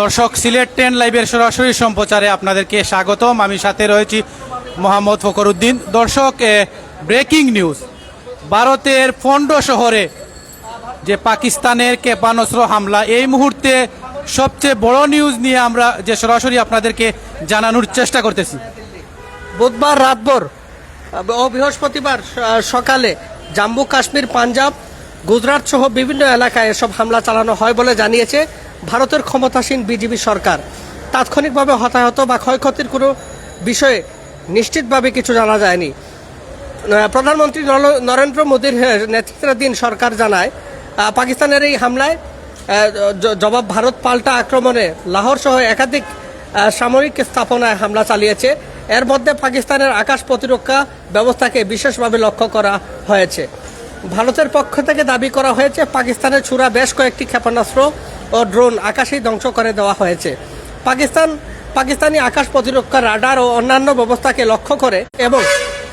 দর্শক সিলেট টেন লাইভের সরাসরি সম্প্রচারে আপনাদেরকে স্বাগতম। আমি সাথে রয়েছি মোহাম্মদ ফকরুদ্দিন দর্শক ব্রেকিং নিউজ ভারতের পন্ড শহরে যে পাকিস্তানের ক্ষেপণাস্ত্র হামলা এই মুহূর্তে সবচেয়ে বড় নিউজ নিয়ে আমরা যে সরাসরি আপনাদেরকে জানানোর চেষ্টা করতেছি। বুধবার রাতভর ও বৃহস্পতিবার সকালে জম্মু কাশ্মীর পাঞ্জাব গুজরাট সহ বিভিন্ন এলাকায় এসব হামলা চালানো হয় বলে জানিয়েছে ভারতের ক্ষমতাসীন বিজেপি সরকার। তাৎক্ষণিকভাবে হতাহত বা ক্ষয়ক্ষতির কোনো বিষয়ে নিশ্চিতভাবে কিছু জানা যায়নি। প্রধানমন্ত্রী নর- নরেন্দ্র মোদীর নেতৃত্বাধীন সরকার জানায় পাকিস্তানের এই হামলায় জবাব ভারত পাল্টা আক্রমণে লাহোর সহ একাধিক সামরিক স্থাপনায় হামলা চালিয়েছে। এর মধ্যে পাকিস্তানের আকাশ প্রতিরক্ষা ব্যবস্থাকে বিশেষভাবে লক্ষ্য করা হয়েছে। ভারতের পক্ষ থেকে দাবি করা হয়েছে, পাকিস্তানের ছুরা বেশ কয়েকটি ক্ষেপণাস্ত্র ও ড্রোন আকাশেই ধ্বংস করে দেওয়া হয়েছে। পাকিস্তান, পাকিস্তানি আকাশ প্রতিরক্ষা রাডার ও অন্যান্য ব্যবস্থাকে লক্ষ্য করে এবং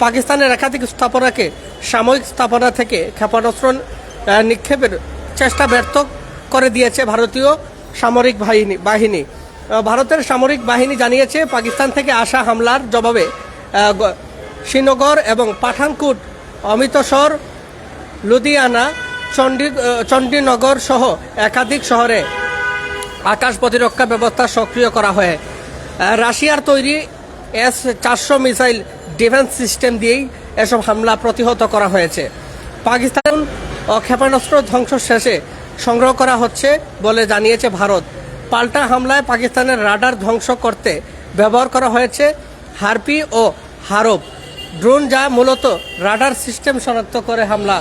পাকিস্তানের একাধিক স্থাপনাকে সাময়িক স্থাপনা থেকে ক্ষেপণাস্ত্র নিক্ষেপের চেষ্টা ব্যর্থ করে দিয়েছে ভারতীয় সামরিক বাহিনী বাহিনী। ভারতের সামরিক বাহিনী জানিয়েছে, পাকিস্তান থেকে আসা হামলার জবাবে শ্রীনগর এবং পাঠানকুট, অমৃতসর, লুধিয়ানা চণ্ডী চণ্ডীনগর সহ একাধিক শহরে আকাশ প্রতিরক্ষা ব্যবস্থা সক্রিয় করা হয় রাশিয়ার তৈরি এস চারশো মিসাইল ডিফেন্স সিস্টেম দিয়েই এসব হামলা প্রতিহত করা হয়েছে। পাকিস্তান ক্ষেপণাস্ত্র ধ্বংস শেষে সংগ্রহ করা হচ্ছে বলে জানিয়েছে ভারত। পাল্টা হামলায় পাকিস্তানের রাডার ধ্বংস করতে ব্যবহার করা হয়েছে হারপি ও হারব ড্রোন যা মূলত রাডার সিস্টেম শনাক্ত করে হামলা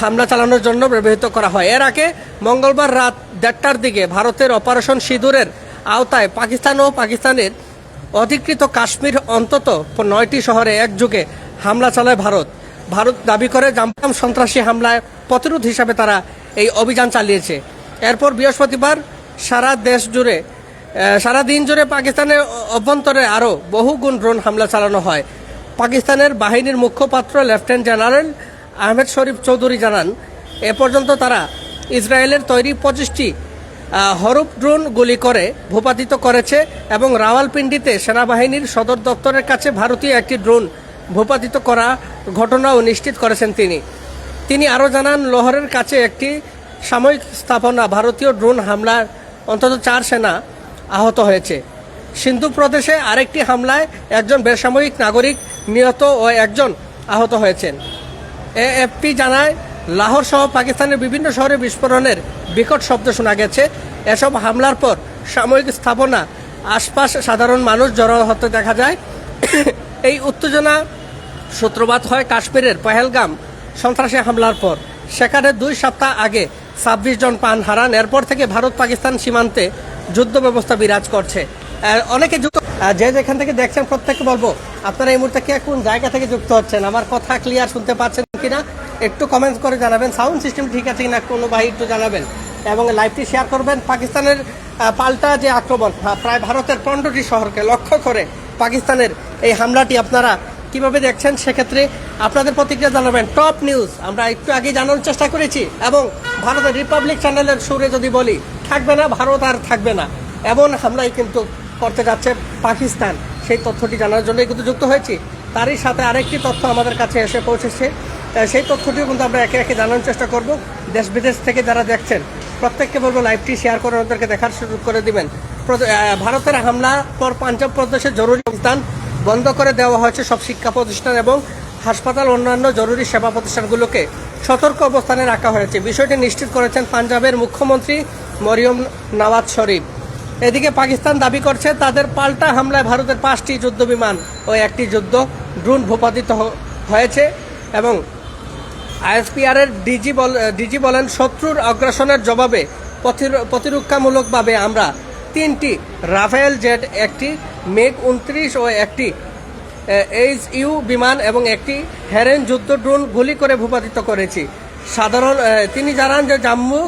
হামলা চালানোর জন্য ব্যবহৃত করা হয়। এর আগে মঙ্গলবার রাত দেড়টার দিকে ভারতের অপারেশন সিঁদুরের আওতায় পাকিস্তান ও পাকিস্তানের অধিকৃত কাশ্মীর অন্তত নয়টি শহরে একযোগে হামলা চালায় ভারত। ভারত দাবি করে জাম্পাম সন্ত্রাসী হামলায় প্রতিরোধ হিসাবে তারা এই অভিযান চালিয়েছে। এরপর বৃহস্পতিবার সারা দেশ জুড়ে সারা দিন জুড়ে পাকিস্তানের অভ্যন্তরে আরও বহু গুণ ড্রোন হামলা চালানো হয়। পাকিস্তানের বাহিনীর মুখপাত্র লেফটেন্যান্ট জেনারেল আহমেদ শরীফ চৌধুরী জানান, এ পর্যন্ত তারা ইসরায়েলের তৈরি পঁচিশটি হরুপ ড্রোন গুলি করে ভূপাতিত করেছে এবং রাওয়ালপিন্ডিতে সেনাবাহিনীর সদর দপ্তরের কাছে ভারতীয় একটি ড্রোন ভূপাতিত করা ঘটনাও নিশ্চিত করেছেন তিনি। তিনি আরও জানান, লোহরের কাছে একটি সাময়িক স্থাপনা ভারতীয় ড্রোন হামলার অন্তত চার সেনা আহত হয়েছে। সিন্ধু প্রদেশে আরেকটি হামলায় একজন বেসামরিক নাগরিক নিহত ও একজন আহত হয়েছেন। এএফপি জানায়, লাহোর সহ পাকিস্তানের বিভিন্ন শহরে বিস্ফোরণের বিকট শব্দ শোনা গেছে। এসব হামলার পর সাময়িক স্থাপনা, আশপাশ সাধারণ মানুষ জড়ো হতে দেখা যায়। এই উত্তেজনা সূত্রপাত হয় কাশ্মীরের পহেলগাম সন্ত্রাসী হামলার পর। সেখানে দুই সপ্তাহ আগে ছাব্বিশ জন পান হারান। এরপর থেকে ভারত পাকিস্তান সীমান্তে যুদ্ধ ব্যবস্থা বিরাজ করছে। অনেকে যুক্ত যে যেখান থেকে দেখছেন প্রত্যেককে বলব, আপনারা এই মুহূর্তে কে কোন জায়গা থেকে যুক্ত হচ্ছেন? আমার কথা ক্লিয়ার শুনতে পাচ্ছেন। কিনা একটু কমেন্ট করে জানাবেন। সাউন্ড সিস্টেম ঠিক আছে কিনা কোনো ভাই একটু জানাবেন। এবং লাইভটি শেয়ার করবেন। পাকিস্তানের পাল্টা যে আক্রমণ প্রায় ভারতের পনেরোটি শহরকে লক্ষ্য করে পাকিস্তানের এই হামলাটি আপনারা কীভাবে দেখছেন সেক্ষেত্রে আপনাদের প্রতিক্রিয়া জানাবেন। টপ নিউজ আমরা একটু আগে জানানোর চেষ্টা করেছি এবং ভারতের রিপাবলিক চ্যানেলের সুরে যদি বলি, থাকবে না, ভারত আর থাকবে না। এমন হামলাই কিন্তু করতে যাচ্ছে পাকিস্তান। সেই তথ্যটি জানার জন্যই কিন্তু যুক্ত হয়েছি। তারই সাথে আরেকটি তথ্য আমাদের কাছে এসে পৌঁছেছে। সেই তথ্যটিও কিন্তু আমরা একে একে জানানোর চেষ্টা করব। দেশ বিদেশ থেকে যারা দেখছেন, প্রত্যেককে বলব লাইভটি শেয়ার করে ওদেরকে দেখার সুযোগ করে দিবেন। ভারতের হামলা পর পাঞ্জাব প্রদেশে জরুরি অবস্থান বন্ধ করে দেওয়া হয়েছে সব শিক্ষা প্রতিষ্ঠান এবং হাসপাতাল অন্যান্য জরুরি সেবা প্রতিষ্ঠানগুলোকে। সতর্ক অবস্থানে রাখা হয়েছে। বিষয়টি নিশ্চিত করেছেন পাঞ্জাবের মুখ্যমন্ত্রী মরিয়ম নওয়াজ শরীফ। এদিকে পাকিস্তান দাবি করছে, তাদের পাল্টা হামলায় ভারতের পাঁচটি যুদ্ধ বিমান ও একটি যুদ্ধ ড্রোন ভূপাতিত হয়েছে এবং আইএসপিআর এর ডিজি বল ডিজি বলেন, শত্রুর অগ্রাসনের জবাবে প্রতির- প্রতিরক্ষামূলকভাবে আমরা তিনটি রাফেল জেট, একটি মেঘ উনত্রিশ ও একটি এইচ ইউ বিমান এবং একটি হেরেন যুদ্ধ ড্রোন গুলি করে ভূপাতিত করেছি। সাধারণ তিনি জানান যে জাম্মু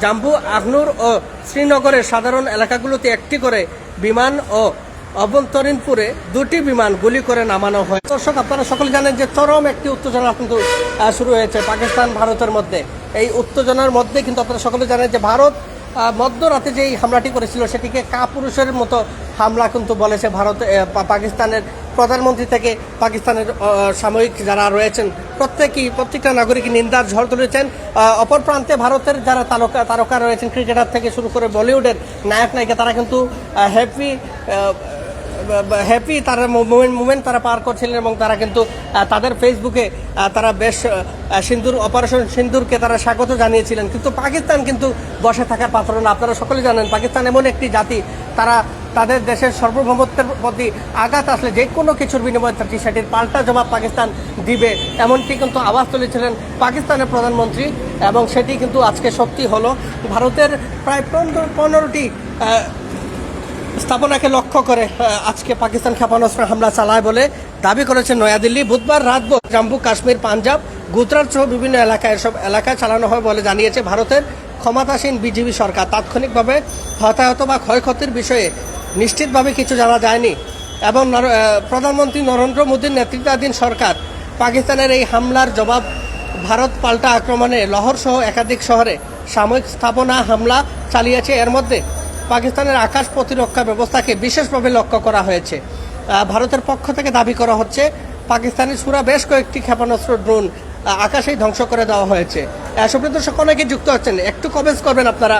জাম্মু আখনুর ও শ্রীনগরের সাধারণ এলাকাগুলোতে একটি করে বিমান ও অভ্যন্তরীণপুরে দুটি বিমান গুলি করে নামানো হয়। দর্শক, আপনারা সকলে জানেন যে চরম একটি উত্তেজনা কিন্তু শুরু হয়েছে পাকিস্তান, ভারতের মধ্যে। এই উত্তেজনার মধ্যে কিন্তু আপনারা সকলে জানেন যে ভারত মধ্যরাতে যেই হামলাটি করেছিল, সেটিকে কাপুরুষের মতো হামলা কিন্তু বলেছে ভারত পাকিস্তানের প্রধানমন্ত্রী থেকে পাকিস্তানের সাময়িক যারা রয়েছেন, প্রত্যেকেই, প্রত্যেকটা নাগরিক নিন্দার ঝড় তুলেছেন। অপর প্রান্তে ভারতের যারা তারকা তারকা রয়েছেন, ক্রিকেটার থেকে শুরু করে বলিউডের নায়ক নায়িকা তারা কিন্তু হ্যাপি হ্যাপি তারা মুভমেন্ট মুভমেন্ট তারা পার করছিলেন এবং তারা কিন্তু তাদের ফেসবুকে তারা বেশ সিন্দুর অপারেশন সিন্দুরকে তারা স্বাগত জানিয়েছিলেন। কিন্তু পাকিস্তান কিন্তু বসে থাকার পাত্র না। আপনারা সকলে জানেন, পাকিস্তান এমন একটি জাতি, তারা তাদের দেশের সার্বভৌমত্বের প্রতি আঘাত আসলে যে কোনো কিছুর বিনিময়ে তাটি সেটির পাল্টা জবাব পাকিস্তান দিবে। এমনটি কিন্তু আওয়াজ তুলেছিলেন পাকিস্তানের প্রধানমন্ত্রী এবং সেটি কিন্তু আজকে সত্যি হলো। ভারতের প্রায় পনেরো, পনেরোটি স্থাপনাকে লক্ষ্য করে আজকে পাকিস্তান ক্ষেপণাস্ত্র হামলা চালায় বলে দাবি করেছে নয়াদিল্লি। বুধবার রাত জম্মু কাশ্মীর, পাঞ্জাব, গুজরাট সহ বিভিন্ন এলাকায় এসব এলাকায় চালানো হয় বলে জানিয়েছে ভারতের ক্ষমতাসীন বিজেপি সরকার। তাৎক্ষণিকভাবে হতাহত বা ক্ষয়ক্ষতির বিষয়ে নিশ্চিতভাবে কিছু জানা যায়নি এবং প্রধানমন্ত্রী নরেন্দ্র মোদীর নেতৃত্বাধীন সরকার পাকিস্তানের এই হামলার জবাব ভারত পাল্টা আক্রমণে লহর সহ একাধিক শহরে সাময়িক স্থাপনা হামলা চালিয়েছে। এর মধ্যে পাকিস্তানের আকাশ প্রতিরক্ষা ব্যবস্থাকে বিশেষভাবে লক্ষ্য করা হয়েছে। ভারতের পক্ষ থেকে দাবি করা হচ্ছে পাকিস্তানের সুরা বেশ কয়েকটি ক্ষেপণাস্ত্র ড্রোন আকাশেই ধ্বংস করে দেওয়া হয়েছে। সুপ্রিয় দর্শক অনেকে যুক্ত হচ্ছেন একটু কমেন্টস করবেন আপনারা।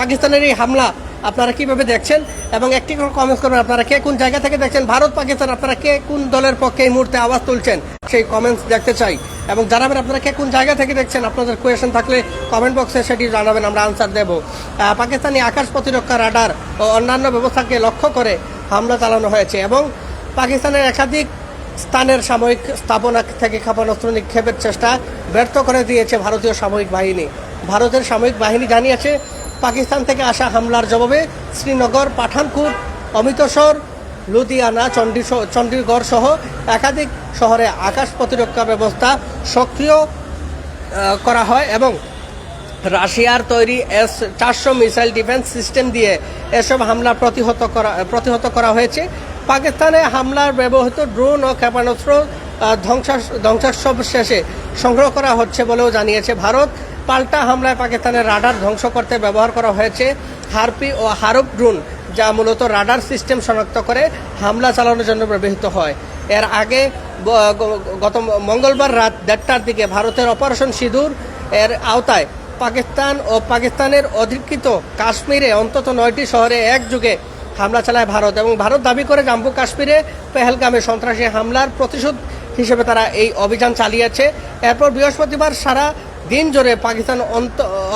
পাকিস্তানের এই হামলা আপনারা কীভাবে দেখছেন? এবং একটি কমেন্টস করবেন আপনারা কে কোন জায়গা থেকে দেখছেন? ভারত, পাকিস্তান, আপনারা কে কোন দলের পক্ষে এই মুহূর্তে আওয়াজ তুলছেন? সেই কমেন্টস দেখতে চাই। এবং জানাবেন আপনারা কে কোন জায়গা থেকে দেখছেন, আপনাদের কোয়েশন থাকলে কমেন্ট বক্সে সেটি জানাবেন, আমরা আনসার দেব। পাকিস্তানি আকাশ প্রতিরক্ষা রাডার ও অন্যান্য ব্যবস্থাকে লক্ষ্য করে হামলা চালানো হয়েছে এবং পাকিস্তানের একাধিক স্থানের সাময়িক স্থাপনা থেকে ক্ষেপণাস্ত্র নিক্ষেপের চেষ্টা ব্যর্থ করে দিয়েছে ভারতীয় সামরিক বাহিনী। ভারতের সামরিক বাহিনী জানিয়েছে, পাকিস্তান থেকে আসা হামলার জবাবে শ্রীনগর, পাঠানকুট, অমৃতসর লুধিয়ানা চণ্ডীস- চণ্ডীগড় সহ একাধিক শহরে আকাশ প্রতিরক্ষা ব্যবস্থা সক্রিয় করা হয় এবং রাশিয়ার তৈরি এস চারশো মিসাইল ডিফেন্স সিস্টেম দিয়ে এসব হামলা প্রতিহত করা প্রতিহত করা হয়েছে। পাকিস্তানে হামলার ব্যবহৃত ড্রোন ও ক্ষেপণাস্ত্র ধ্বংসাস ধ্বংসাসব শেষে সংগ্রহ করা হচ্ছে বলেও জানিয়েছে ভারত। পাল্টা হামলায় পাকিস্তানের রাডার ধ্বংস করতে ব্যবহার করা হয়েছে হারপি ও হারুপ ড্রোন। যা মূলত রাডার সিস্টেম শনাক্ত করে হামলা চালানোর জন্য ব্যবহৃত হয়। এর আগে গত মঙ্গলবার রাত দেড়টার দিকে ভারতের অপারেশন সিঁদুর এর আওতায় পাকিস্তান ও পাকিস্তানের অধিকৃত কাশ্মীরে অন্তত নয়টি শহরে একযোগে হামলা চালায় ভারত এবং ভারত দাবি করে জম্মু কাশ্মীরে পেহেলগামে সন্ত্রাসী হামলার প্রতিশোধ হিসেবে তারা এই অভিযান চালিয়েছে। এরপর বৃহস্পতিবার সারা দিন জোরে পাকিস্তান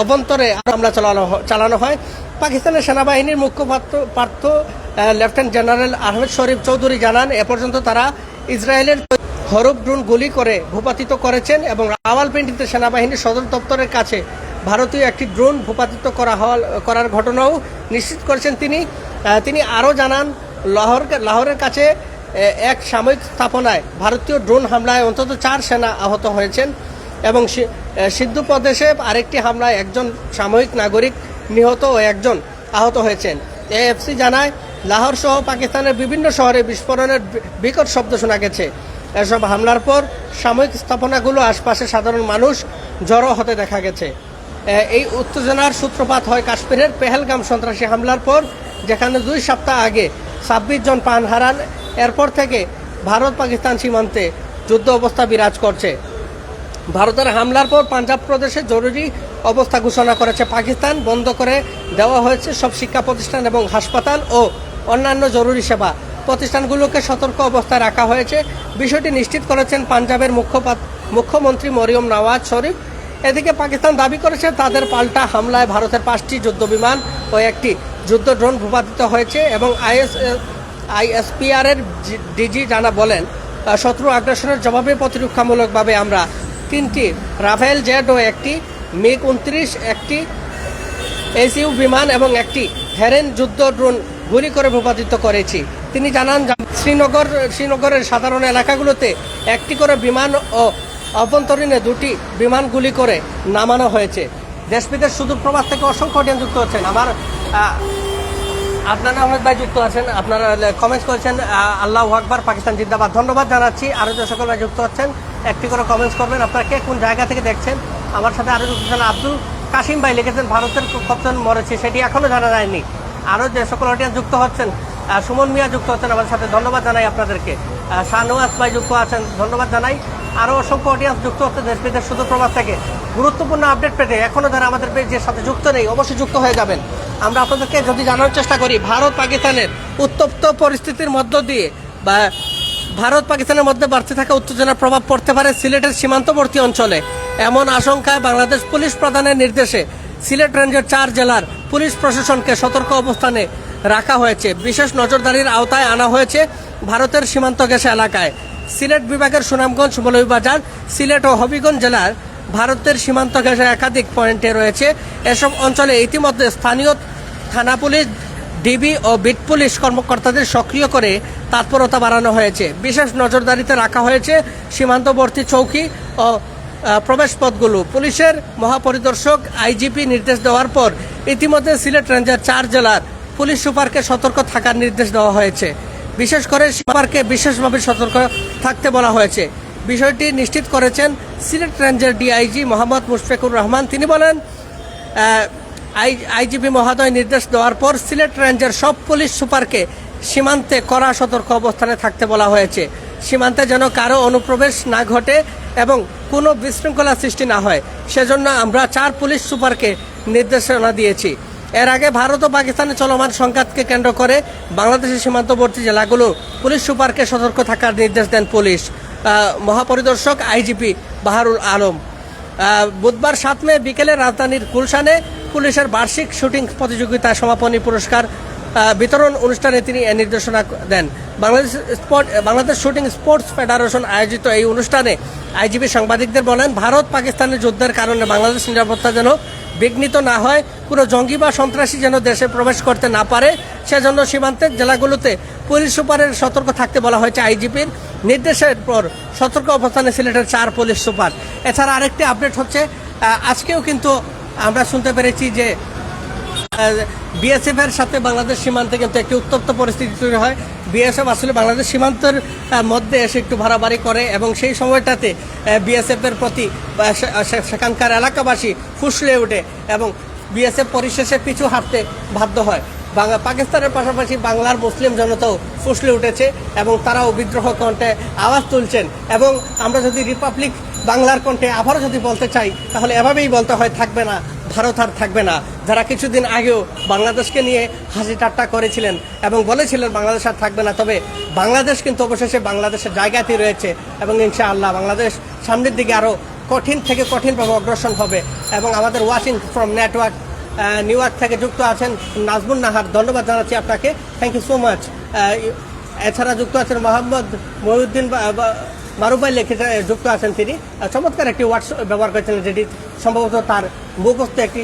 অভ্যন্তরে হামলা চালানো চালানো হয়। পাকিস্তানের সেনাবাহিনীর মুখপাত্র পার্থ লেফটেন্যান্ট জেনারেল আহমেদ শরীফ চৌধুরী জানান, এ পর্যন্ত তারা ইসরায়েলের হরফ ড্রোন গুলি করে ভূপাতিত করেছেন এবং রাওয়ালপিন্ডিতে সেনাবাহিনীর সদর দপ্তরের কাছে ভারতীয় একটি ড্রোন ভূপাতিত করা হওয়া করার ঘটনাও নিশ্চিত করেছেন তিনি। তিনি আরও জানান, লাহোর লাহোরের কাছে এক সাময়িক স্থাপনায় ভারতীয় ড্রোন হামলায় অন্তত চার সেনা আহত হয়েছেন। এবং সি- আহ, প্রদেশে আরেকটি হামলায় একজন সাময়িক নাগরিক নিহত ও একজন আহত হয়েছেন। এএফসি জানায় লাহোর সহ পাকিস্তানের বিভিন্ন শহরে বিস্ফোরণের বিকট শব্দ শোনা গেছে। এসব হামলার পর সাময়িক স্থাপনাগুলো আশপাশে সাধারণ মানুষ জড়ো হতে দেখা গেছে। এই উত্তেজনার সূত্রপাত হয় কাশ্মীরের পেহেলগাম সন্ত্রাসী হামলার পর যেখানে দুই সপ্তাহ আগে ছাব্বিশ জন প্রাণ হারান। এরপর থেকে ভারত পাকিস্তান সীমান্তে যুদ্ধ অবস্থা বিরাজ করছে। ভারতের হামলার পর পাঞ্জাব প্রদেশে জরুরি অবস্থা ঘোষণা করেছে পাকিস্তান। বন্ধ করে দেওয়া হয়েছে সব শিক্ষা প্রতিষ্ঠান এবং হাসপাতাল ও অন্যান্য জরুরি সেবা। প্রতিষ্ঠানগুলোকে সতর্ক অবস্থায় রাখা হয়েছে। বিষয়টি নিশ্চিত করেছেন পাঞ্জাবের মুখ্যমন্ত্রী মরিয়ম নওয়াজ শরীফ। এদিকে পাকিস্তান দাবি করেছে তাদের পাল্টা হামলায় ভারতের পাঁচটি যুদ্ধবিমান ও একটি যুদ্ধ ড্রোন ভূপাতিত হয়েছে এবং আইএস আইএসপিআরের ডিজি জানা বলেন শত্রু আগ্রাসনের জবাবে প্রতিরক্ষামূলকভাবে আমরা তিনটি। রাফেল জেড ও একটি, মিগ উনত্রিশ একটি, এসইউ বিমান এবং একটি হেরেন যুদ্ধ ড্রোন গুলি করে ভূপাতিত করেছি। তিনি জানান শ্রীনগর, শ্রীনগরের সাধারণ এলাকাগুলোতে একটি করে বিমান ও অভ্যন্তরীণে দুটি বিমান গুলি করে নামানো হয়েছে। দেশ বিদেশ সুদূর প্রবাস থেকে অসংখ্য অডিয়েন্স যুক্ত হচ্ছেন আমার আপনার আহমেদ ভাই যুক্ত আছেন। আপনারা কমেন্টস করেছেন আল্লাহ আকবার, পাকিস্তান জিন্দাবাদ। ধন্যবাদ জানাচ্ছি। আরও যে সকল ভাই যুক্ত হচ্ছেন একটি করে কমেন্টস করবেন। আপনারা কে কোন জায়গা থেকে দেখছেন? আমার সাথে আরও আছেন। আব্দুল কাশিম ভাই লিখেছেন, ভারতের কতজন মরেছে সেটি এখনও জানা যায়নি। আরও যে সকল অডিয়েন্স যুক্ত হচ্ছেন সুমন মিয়া যুক্ত হচ্ছেন আমার সাথে, ধন্যবাদ জানাই আপনাদেরকে। শাহনওয়াজ ভাই যুক্ত আছেন, ধন্যবাদ জানাই। আরও অসংখ্য অডিয়েন্স যুক্ত হচ্ছে দেশ বিদেশ প্রবাস থেকে। গুরুত্বপূর্ণ আপডেট পেতে এখনও যারা আমাদের পেজের সাথে যুক্ত নেই, অবশ্যই যুক্ত হয়ে যাবেন। আমরা আপনাদেরকে যদি জানার চেষ্টা করি ভারত পাকিস্তানের উত্তপ্ত পরিস্থিতির মধ্য দিয়ে বা ভারত পাকিস্তানের মধ্যে বাড়তে থাকা উত্তেজনার প্রভাব পড়তে পারে সিলেটের সীমান্তবর্তী অঞ্চলে। এমন আশঙ্কায় বাংলাদেশ পুলিশ প্রধানের নির্দেশে সিলেট রেঞ্জের চার জেলার পুলিশ প্রশাসনকে সতর্ক অবস্থানে রাখা হয়েছে। বিশেষ নজরদারির আওতায় আনা হয়েছে ভারতের সীমান্ত ঘেঁষা এলাকায়। সিলেট বিভাগের সুনামগঞ্জ, মৌলভীবাজার, সিলেট ও হবিগঞ্জ জেলার ভারতের সীমান্ত ঘেঁষা একাধিক পয়েন্টে রয়েছে। এসব অঞ্চলে ইতিমধ্যে স্থানীয় থানা পুলিশ ডিবি ও বিট পুলিশ কর্মকর্তাদের সক্রিয় করে তৎপরতা বাড়ানো হয়েছে। বিশেষ নজরদারিতে রাখা হয়েছে সীমান্তবর্তী চৌকি ও প্রবেশপথগুলো। পুলিশের মহাপরিদর্শক আইজিপি নির্দেশ দেওয়ার পর ইতিমধ্যে সিলেট রেঞ্জের চার জেলার পুলিশ সুপারকে সতর্ক থাকার নির্দেশ দেওয়া হয়েছে। বিশেষ করে সুপারকে বিশেষভাবে সতর্ক থাকতে বলা হয়েছে। বিষয়টি নিশ্চিত করেছেন সিলেট রেঞ্জের ডিআইজি মোহাম্মদ মুশফিকুর রহমান। তিনি বলেন আইজিপি মহোদয় নির্দেশ দেওয়ার পর সিলেট রেঞ্জের সব পুলিশ সুপারকে সীমান্তে কড়া সতর্ক অবস্থানে থাকতে বলা হয়েছে। সীমান্তে যেন কারও অনুপ্রবেশ না ঘটে এবং কোনো বিশৃঙ্খলা সৃষ্টি না হয়। সেজন্য আমরা চার পুলিশ সুপারকে নির্দেশনা দিয়েছি। এর আগে ভারত ও পাকিস্তানের চলমান সংঘাতকে কেন্দ্র করে বাংলাদেশের সীমান্তবর্তী জেলাগুলো পুলিশ সুপারকে সতর্ক থাকার নির্দেশ দেন পুলিশ। মহাপরিদর্শক আইজিপি বাহারুল আলম। বুধবার সাত মে বিকেলে রাজধানীর গুলশানে পুলিশের বার্ষিক শুটিং প্রতিযোগিতা সমাপনী পুরস্কার বিতরণ অনুষ্ঠানে তিনি নির্দেশনা দেন। Bangladesh sport Bangladesh shooting sports federation আয়োজিত এই অনুষ্ঠানে আইজিপি সাংবাদিকদের বলেন, ভারত পাকিস্তানের যুদ্ধের কারণে বাংলাদেশ নিরাপত্তা যেন বিঘ্নিত না হয়, কোনো জঙ্গি বা সন্ত্রাসী যেন দেশে প্রবেশ করতে না পারে, সেজন্য সীমান্তের জেলাগুলোতে পুলিশ সুপারের সতর্ক থাকতে বলা হয়েছে আইজিপির নির্দেশের পর সতর্ক অবস্থানে সিলেটের চার পুলিশ সুপার। এছাড়া আরেকটি আপডেট হচ্ছে আজকেও কিন্তু আমরা শুনতে পেরেছি যে বিএসএফ এর সাথে বাংলাদেশ সীমান্তে কিন্তু একটি উত্তপ্ত পরিস্থিতি তৈরি হয়। বিএসএফ আসলে বাংলাদেশ সীমান্তের মধ্যে এসে একটু ভাড়াবাড়ি করে এবং সেই সময়টাতে বিএসএফ এর প্রতি সেখানকার এলাকাবাসী ফুসলে ওঠে এবং বিএসএফ পরিশেষে পিছু হাঁটতে বাধ্য হয়। বাংলা, পাকিস্তানের পাশাপাশি বাংলার মুসলিম জনতাও ফুসলে উঠেছে এবং তারাও বিদ্রোহ কণ্ঠে আওয়াজ তুলছেন এবং আমরা যদি রিপাবলিক বাংলার কণ্ঠে আবারও যদি বলতে চাই, তাহলে এভাবেই বলতে হয়, থাকবে না। ভারত আর থাকবে না। যারা কিছুদিন আগেও বাংলাদেশকে নিয়ে হাসি ঠাট্টা করেছিলেন এবং বলেছিলেন বাংলাদেশ আর থাকবে না, তবে বাংলাদেশ কিন্তু অবশেষে বাংলাদেশের জায়গাতেই রয়েছে এবং ইনশাআল্লাহ বাংলাদেশ সামনের দিকে আরও কঠিন থেকে কঠিনভাবে অগ্রসর হবে এবং আমাদের watching from network New York থেকে যুক্ত আছেন নাজমুন নাহার। ধন্যবাদ জানাচ্ছি আপনাকে। থ্যাংক ইউ সো মাচ এছাড়া যুক্ত আছেন মোহাম্মদ মহিউদ্দিন মারুফ ভাই লিখে যুক্ত আছেন তিনি। চমৎকার একটি ওয়ার্ড ব্যবহার করেছিলেন যেটি সম্ভবত তার মুখস্থ একটি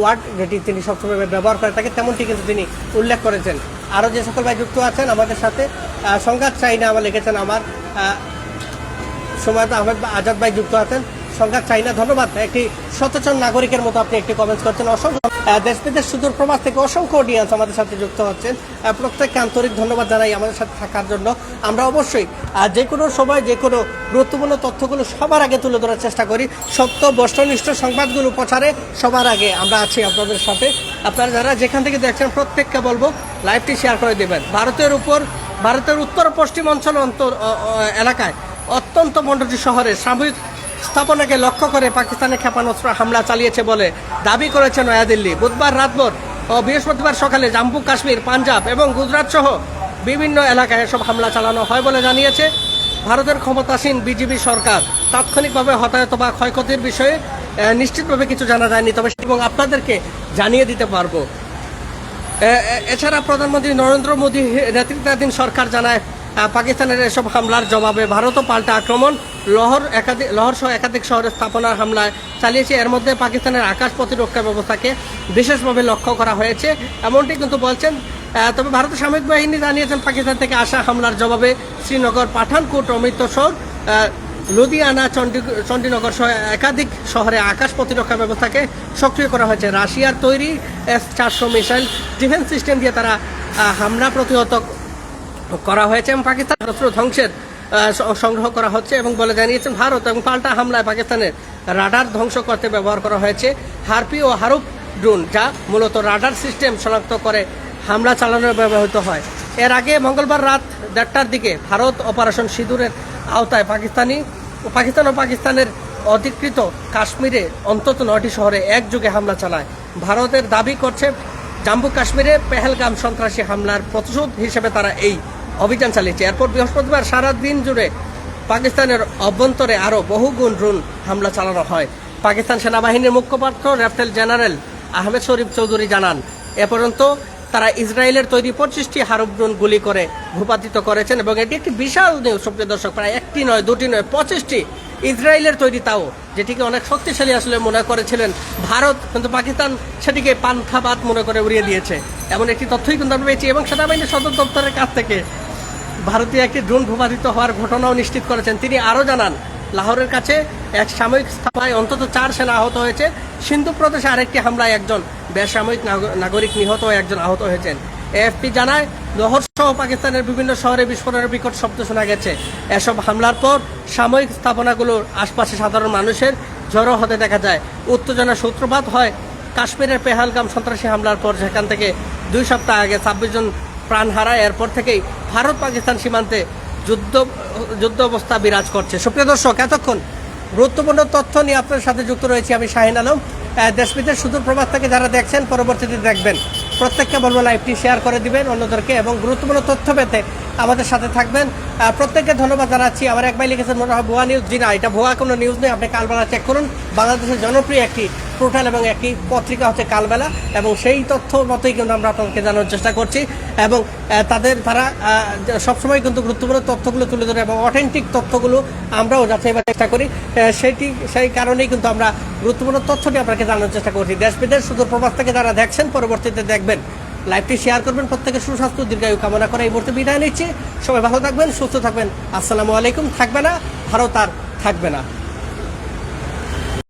ওয়ার্ড যেটি তিনি সবসময় ব্যবহার করে থাকে তেমনটি কিন্তু তিনি উল্লেখ করেছেন। আরও যে সকল ভাই যুক্ত আছেন আমাদের সাথে সংঘাত চাই না আমার লিখেছেন আমার সময় আহমেদ আজাদ ভাই যুক্ত আছেন। সংঘাত চাই না, ধন্যবাদ। একটি সচেতন নাগরিকের মতো আপনি একটি কমেন্টস করছেন। অসংখ্য দেশ বিদেশ সুদূর প্রবাস থেকে অসংখ্য অডিয়েন্স আমাদের সাথে যুক্ত হচ্ছেন। প্রত্যেককে আন্তরিক ধন্যবাদ জানাই আমাদের সাথে থাকার জন্য। আমরা অবশ্যই যে কোনো সময়, যে কোনো গুরুত্বপূর্ণ তথ্যগুলো সবার আগে তুলে ধরার চেষ্টা করি। সত্য বস্তুনিষ্ঠ সংবাদগুলো প্রচারে সবার আগে আমরা আছি আপনাদের সাথে। আপনারা যারা যেখান থেকে দেখছেন, প্রত্যেককে বলব লাইভটি শেয়ার করে দেবেন। ভারতের উপর, ভারতের উত্তর পশ্চিম অঞ্চল অন্তর এলাকায় অত্যন্ত মন্ডলী শহরে সামরিক স্থাপনাকে লক্ষ্য করে পাকিস্তানের ক্ষেপণাস্ত্র হামলা চালিয়েছে বলে দাবি করেছে নয়াদিল্লি। বুধবার রাতভর ও বৃহস্পতিবার সকালে জম্মু, কাশ্মীর, পাঞ্জাব এবং গুজরাট সহ বিভিন্ন এলাকায় এসব হামলা চালানো হয় বলে জানিয়েছে ভারতের ক্ষমতাসীন বিজেপি সরকার। তাৎক্ষণিকভাবে হতাহত বা ক্ষয়ক্ষতির বিষয়ে নিশ্চিতভাবে কিছু জানা যায়নি, তবে এবং আপনাদেরকে জানিয়ে দিতে পারব। এছাড়া প্রধানমন্ত্রী নরেন্দ্র মোদী নেতৃত্বাধীন সরকার জানায় পাকিস্তানের এসব হামলার জবাবে ভারতও পাল্টা আক্রমণ, লহর একাধিক, লহর সহ একাধিক শহরে স্থাপনার হামলায় চালিয়েছে। এর মধ্যে পাকিস্তানের আকাশ প্রতিরক্ষা ব্যবস্থাকে বিশেষভাবে লক্ষ্য করা হয়েছে। এমনটি কিন্তু বলছেন তবে ভারতের সামরিক বাহিনী জানিয়েছেন, পাকিস্তান থেকে আসা হামলার জবাবে শ্রীনগর, পাঠানকোট অমৃতসর লুধিয়ানা, চণ্ডী, চণ্ডীনগর সহ একাধিক শহরে আকাশ প্রতিরক্ষা ব্যবস্থাকে সক্রিয় করা হয়েছে। রাশিয়ার তৈরি এস চারশো মিসাইল ডিফেন্স সিস্টেম দিয়ে তারা হামলা প্রতিহত করা হয়েছে এবং পাকিস্তান অস্ত্র ধ্বংসের সংগ্রহ করা হচ্ছে এবং বলে জানিয়েছেন ভারত এবং পাল্টা হামলায় পাকিস্তানের রাডার ধ্বংস করতে ব্যবহার করা হয়েছে। হারপি ও হারুপ ড্রোন, যা মূলত রাডার সিস্টেম শনাক্ত করে হামলা চালানোর ব্যবহৃত হয়। এর আগে মঙ্গলবার রাত দেড়টার দিকে ভারত অপারেশন সিঁদুরের আওতায় পাকিস্তানি পাকিস্তান ও পাকিস্তানের অধিকৃত কাশ্মীরে অন্তত নয়টি শহরে একযোগে হামলা চালায়। ভারতের দাবি করছে, জম্মু কাশ্মীরে পেহেলগাম সন্ত্রাসী হামলার প্রতিশোধ হিসেবে তারা এই অভিযান চালিয়েছে। এরপর বৃহস্পতিবার সারাদিন জুড়ে পাকিস্তানের অভ্যন্তরে আরও বহুগুণ ড্রোন হামলা চালানো হয়। পাকিস্তান সেনাবাহিনীর মুখপাত্র লেফটেল জেনারেল আহমেদ শরীফ চৌধুরী জানান, এ পর্যন্ত তারা ইসরায়েলের তৈরি পঁচিশটি হারব ড্রোন গুলি করে ভূপাতিত করেছেন এবং এটি একটি বিশাল নিউজ সক্রিয় দর্শক, প্রায় একটি নয়, দুটি নয়, পঁচিশটি ইসরায়েলের তৈরি তাও, যেটিকে অনেক শক্তিশালী আসলে মনে করেছিলেন ভারত, কিন্তু পাকিস্তান সেটিকে পান্থাবাদ মনে করে উড়িয়ে দিয়েছে। এমন একটি তথ্যই কিন্তু আমরা পেয়েছি, এবং সেনাবাহিনীর সদর দপ্তরের কাছ থেকে ভারতীয় একটি ড্রোন ভূপাতিত হওয়ার ঘটনাও নিশ্চিত করেছেন। তিনি আরও জানান, লাহোরের কাছে এক সাময়িক স্থাপনায় অন্তত চার সেনা আহত হয়েছে। সিন্ধু প্রদেশে আরেকটি হামলায় একজন বেসামরিক নাগ- নাগরিক নিহত একজন আহত হয়েছেন। এএফপি জানায়, লাহোর সহ পাকিস্তানের বিভিন্ন শহরে বিস্ফোরণের বিকট শব্দ শোনা গেছে। এসব হামলার পর সাময়িক স্থাপনাগুলোর আশপাশে সাধারণ মানুষের জড়ো হতে দেখা যায়। উত্তেজনার সূত্রপাত হয় কাশ্মীরের পেহালগাম সন্ত্রাসী হামলার পর সেখান থেকে দুই সপ্তাহ আগে ছাব্বিশ জন প্রাণ হারায়। এরপর থেকেই ভারত পাকিস্তান সীমান্তে যুদ্ধ যুদ্ধ অবস্থা বিরাজ করছে। সুপ্রিয় দর্শক, এতক্ষণ গুরুত্বপূর্ণ তথ্য নিয়ে আপনার সাথে যুক্ত রয়েছি আমি শাহিন আলম। দেশ বিদেশ সুদূর প্রবাস থেকে যারা দেখছেন, পরবর্তীতে দেখবেন। প্রত্যেককে বলব লাইভটি শেয়ার করে দিবেন অন্যদেরকে এবং গুরুত্বপূর্ণ তথ্য পেতে আমাদের সাথে থাকবেন। প্রত্যেককে ধন্যবাদ জানাচ্ছি। আবার এক ভাই লিখেছেন, মনে হয় ভুয়া নিউজ জি না, এটা ভুয়া কোনো নিউজ নেই আপনি কালবেলা চেক করুন। বাংলাদেশের জনপ্রিয় একটি পোর্টাল এবং একটি পত্রিকা হচ্ছে কালবেলা, এবং সেই তথ্য মতোই কিন্তু আমরা আপনাদেরকে জানার চেষ্টা করছি। এবং তাদের তারা সবসময় কিন্তু গুরুত্বপূর্ণ তথ্যগুলো তুলে ধরে এবং অথেন্টিক তথ্যগুলো আমরাও যাচাই চেষ্টা করি। সেটি, সেই কারণেই কিন্তু আমরা গুরুত্বপূর্ণ তথ্যটি আপনাকে জানার চেষ্টা করছি। দেশ বিদেশ শুধু প্রবাস থেকে যারা দেখছেন, পরবর্তীতে দেখবেন, লাইভটি শেয়ার করবেন। প্রত্যেকের সুস্বাস্থ্য, দীর্ঘায়ু কামনা করে এই মুহূর্তে বিদায় নিচ্ছি। সবাই ভালো থাকবেন, সুস্থ থাকবেন। আসসালামু আলাইকুম, থাকবে না, ভারত আর থাকবে না।